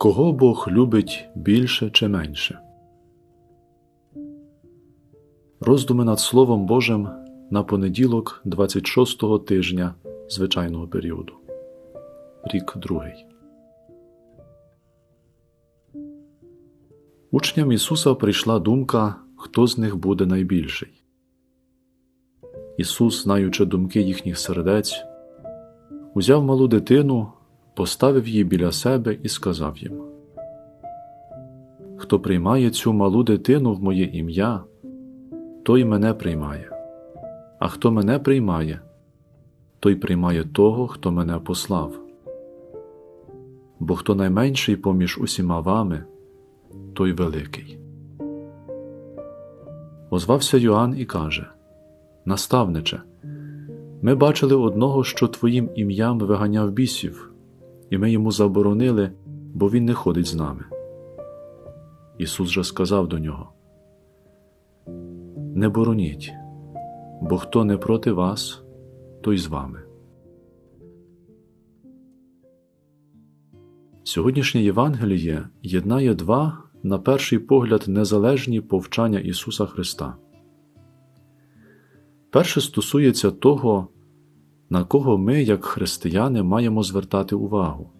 Кого Бог любить більше чи менше? Роздуми над Словом Божим на понеділок 26-го тижня звичайного періоду. Рік другий. Учням Ісуса прийшла думка, хто з них буде найбільший. Ісус, знаючи думки їхніх сердець, узяв малу дитину, поставив її біля себе і сказав їм: Хто приймає цю малу дитину в моє ім'я, той мене приймає, а хто мене приймає, той приймає того, хто мене послав. Бо хто найменший поміж усіма вами, той великий. Озвався Йоанн і каже Наставниче, ми бачили одного, що твоїм ім'ям виганяв бісів, і ми йому заборонили, бо він не ходить з нами. Ісус же сказав до нього: Не бороніть, бо хто не проти вас, той з вами. Сьогоднішнє Євангеліє єднає два, на перший погляд, незалежні повчання Ісуса Христа. Перше стосується того, на кого ми, як християни, маємо звертати увагу,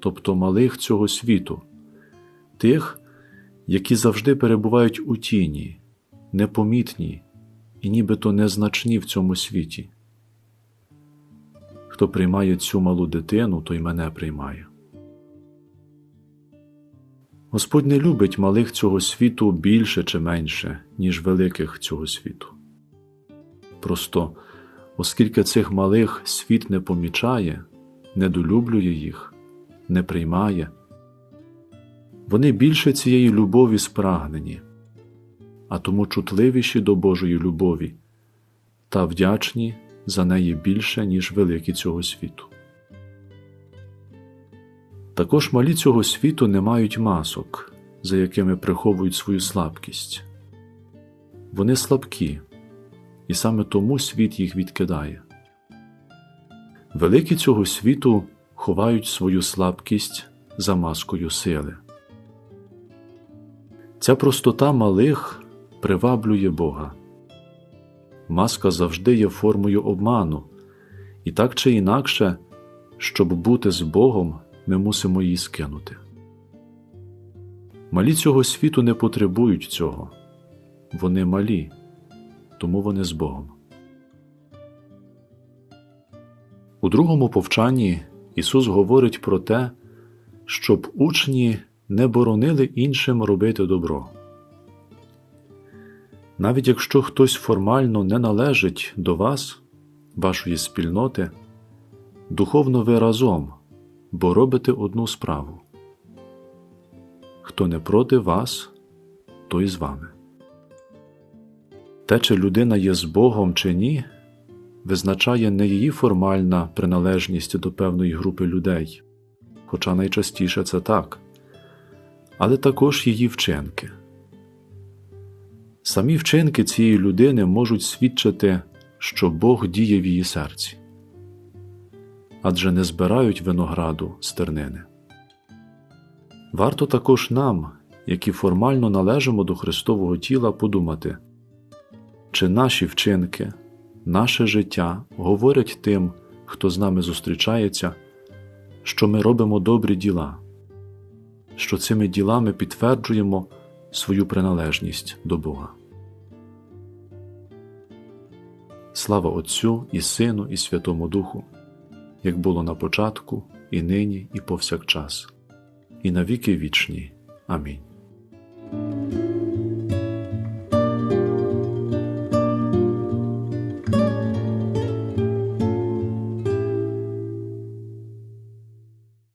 тобто малих цього світу, тих, які завжди перебувають у тіні, непомітні і нібито незначні в цьому світі. Хто приймає цю малу дитину, той мене приймає. Господь не любить малих цього світу більше чи менше, ніж великих цього світу. Просто, оскільки цих малих світ не помічає, недолюблює їх, не приймає, вони більше цієї любові спрагнені, а тому чутливіші до Божої любові та вдячні за неї більше, ніж великі цього світу. Також малі цього світу не мають масок, за якими приховують свою слабкість. Вони слабкі, і саме тому світ їх відкидає. Великі цього світу ховають свою слабкість за маскою сили. Ця простота малих приваблює Бога. Маска завжди є формою обману, і так чи інакше, щоб бути з Богом, ми мусимо її скинути. Малі цього світу не потребують цього, вони малі, тому вони з Богом. У другому повчанні Ісус говорить про те, щоб учні не боронили іншим робити добро. Навіть якщо хтось формально не належить до вас, вашої спільноти, духовно ви разом, бо робите одну справу. Хто не проти вас, той з вами. Те, чи людина є з Богом чи ні, визначає не її формальна приналежність до певної групи людей, хоча найчастіше це так, але також її вчинки. Самі вчинки цієї людини можуть свідчити, що Бог діє в її серці, адже не збирають винограду стернини. Варто також нам, які формально належимо до Христового тіла, подумати, чи наші вчинки, наше життя говорять тим, хто з нами зустрічається, що ми робимо добрі діла, що цими ділами підтверджуємо свою приналежність до Бога. Слава Отцю і Сину, і Святому Духу, як було на початку, і нині, і повсякчас, і на віки вічні. Амінь.